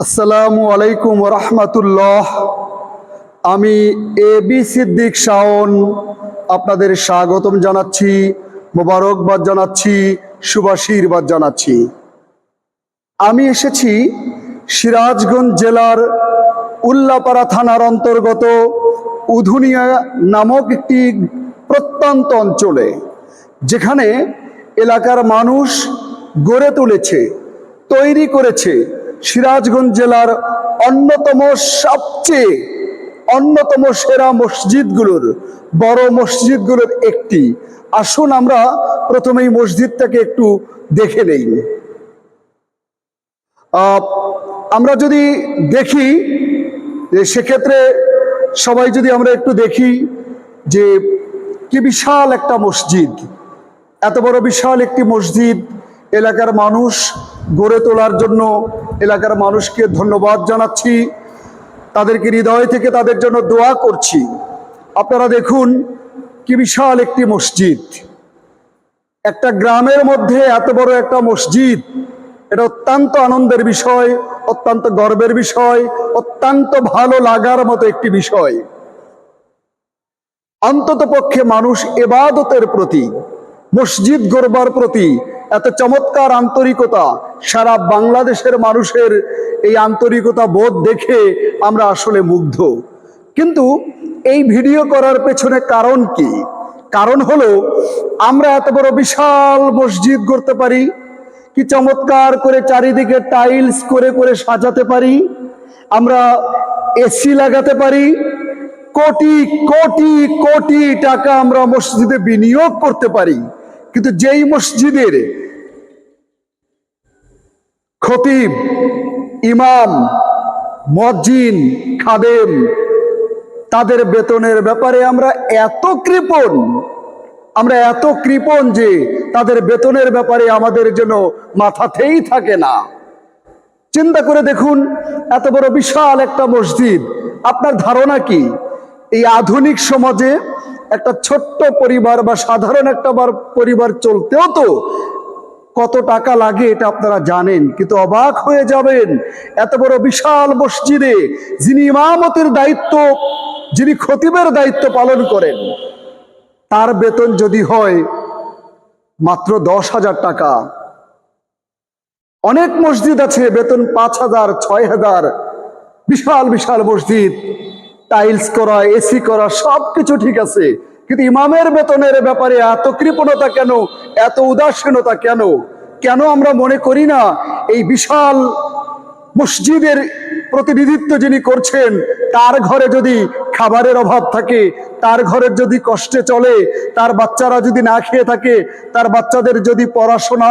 আসসালামু আলাইকুম রহমতুল্লাহ আমি এ বি সিদ্দিক শাওন, আপনাদের স্বাগতম জানাচ্ছি, মোবারকবাদ জানাচ্ছি, শুভাশীর্বাদ জানাচ্ছি। আমি এসেছি সিরাজগঞ্জ জেলার উল্লাপাড়া থানার অন্তর্গত উধুনিয়া নামক একটি প্রত্যন্ত অঞ্চলে, যেখানে এলাকার মানুষ গড়ে তুলেছে, তৈরি করেছে সিরাজগঞ্জ জেলার অন্যতম সবচেয়ে, অন্যতম সেরা মসজিদগুলোর, বড় মসজিদগুলোর একটি। আসুন আমরা প্রথমেই মসজিদটাকে একটু দেখে নেই। আমরা যদি দেখি যে সেক্ষেত্রে সবাই যদি আমরা একটু দেখি যে কি বিশাল একটা মসজিদ। এত বড় বিশাল একটি মসজিদ এলাকার মানুষ গড়ে তোলার জন্য এলাকার মানুষকে ধন্যবাদ জানাচ্ছি। তাদেরকে হৃদয় থেকে তাদের জন্য দোয়া করছি। আপনারা দেখুন কি বিশাল একটি মসজিদ। একটা গ্রামের মধ্যে এত বড় একটা মসজিদ, এটা অত্যন্ত আনন্দের বিষয়, অত্যন্ত গর্বের বিষয়, অত্যন্ত ভালো লাগার মতো একটি বিষয়। অন্তত পক্ষে মানুষ এবাদতের প্রতি, মসজিদ গড়বার প্রতি এত চমৎকার আন্তরিকতা, সারা বাংলাদেশের মানুষের এই আন্তরিকতা বোধ দেখে আমরা আসলে মুগ্ধ। কিন্তু এই ভিডিও করার পেছনে কারণ কি? কারণ হলো, আমরা এত বড় বিশাল মসজিদ করতে পারি, কি চমৎকার করে চারিদিকে টাইলস করে করে সাজাতে পারি, আমরা এসি লাগাতে পারি, কোটি কোটি কোটি টাকা আমরা মসজিদে বিনিয়োগ করতে পারি। কিন্তু যেই মসজিদের খতিব, ইমাম, মজ্জিন, খাদেম, তাদের বেতনের ব্যাপারে আমরা এত কৃপণ, আমরা এত কৃপণ যে তাদের বেতনের ব্যাপারে আমাদের জন্য মাথাতেই থাকে না। চিন্তা করে দেখুন, এত বড় বিশাল একটা মসজিদ, আপনার ধারণা কি? এই আধুনিক সমাজে একটা ছোট্ট পরিবার বা সাধারণ একটা বার- পরিবার চলতেও তো কত টাকা লাগে এটা আপনারা জানেন, কিন্তু অবাক হয়ে যাবেন। এত বড় বিশাল মসজিদে যিনি ইমামতের দায়িত্ব, যিনি খতিবের দায়িত্ব পালন করেন, তার বেতন যদি হয় মাত্র দশ হাজার টাকা। অনেক মসজিদ আছে, বেতন পাঁচ হাজার, ছয় হাজার, বিশাল বিশাল মসজিদ। টাইলস করা এসি করা সব কিছু ঠিক আছে। কিন্তু ইমামের বেতনের ব্যাপারে এত কৃপণতা কেন? এত উদাসীনতা কেন? কেন আমরা মনে করি না এই বিশাল মসজিদের প্রতিনিধিত্ব যিনি করছেন, তার ঘরে যদি খাবারের অভাব থাকে, তার ঘরের যদি কষ্টে চলে, তার বাচ্চারা যদি না খেয়ে থাকে, তার বাচ্চাদের যদি পড়াশোনা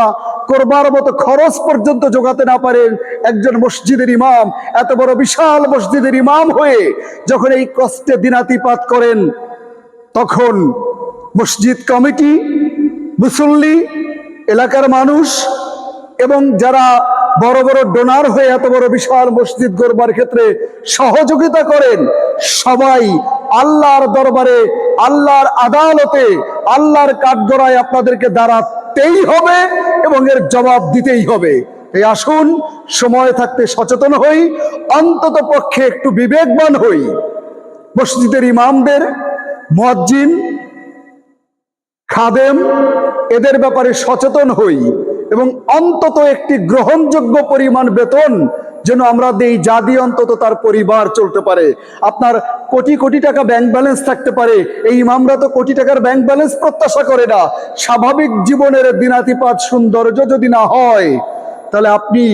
করবার মতো খরচ পর্যন্ত জোগাতে না পারেন একজন মসজিদের ইমাম। এত বড় বিশাল মসজিদের ইমাম হয়ে যখন এই কষ্টে দিনাতিপাত করেন, তখন মসজিদ কমিটি, মুসল্লি, এলাকার মানুষ এবং যারা বড় বড় ডোনার হয়ে এত বড় বিশাল মসজিদ গড়বার ক্ষেত্রে সহযোগিতা করেন, সবাই আল্লাহর দরবারে, আল্লাহর আদালতে, আল্লাহর কাঠগড়ায় আপনাদেরকে দাঁড়াতেই হবে এবং এর জবাব দিতেই হবে। এই আসুন, সময় থাকতে সচেতন হই, অন্তত পক্ষে একটু বিবেকবান হই। মসজিদের ইমামদের, মুয়াজ্জিন, খাদেম, এদের ব্যাপারে সচেতন হই এবং অন্তত একটি গ্রহণযোগ্য পরিমাণ বেতন যেন আমরা দেই যা দিয়ে অন্তত তার পরিবার চলতে পারে। আপনার কোটি কোটি টাকা ব্যাংক ব্যালেন্স থাকতে পারে। এই ইমামরা তো কোটি টাকার ব্যাংক ব্যালেন্স প্রত্যাশা করে না। স্বাভাবিক জীবনের দিনাতিপাত সৌন্দর্য যদি না হয়, তাহলে আপনি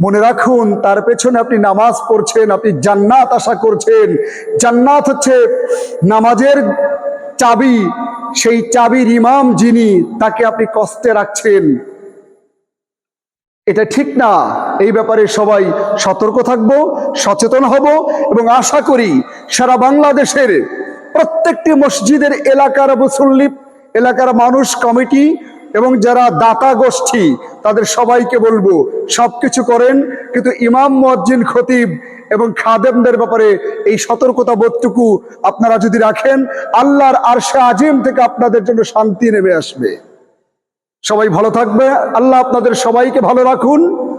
মনে রাখুন, তার পেছনে আপনি নামাজ পড়ছেন, আপনি জান্নাত আশা করছেন। জান্নাত হচ্ছে নামাজের চাবি। সেই চাবির ইমাম যিনি, তাকে আপনি কষ্টে রাখছেন। এটা ঠিক না। এই ব্যাপারে সবাই সতর্ক থাকব, সচেতন হব এবং আশা করি সারা বাংলাদেশের প্রত্যেকটি মসজিদের এলাকার মুসল্লি, এলাকার মানুষ, কমিটি এবং যারা দাতা গোষ্ঠী, তাদের সবাইকে বলব সবকিছু করেন। কিন্তু ইমাম মজ্জিন খতিব এবং খাদেমদের ব্যাপারে এই সতর্কতা বোধটুকু আপনারা যদি রাখেন, আল্লাহর আরশে আজিম থেকে আপনাদের জন্য শান্তি নেমে আসবে। সবাই ভালো থাকবে। আল্লাহ আপনাদের সবাইকে ভালো রাখুন।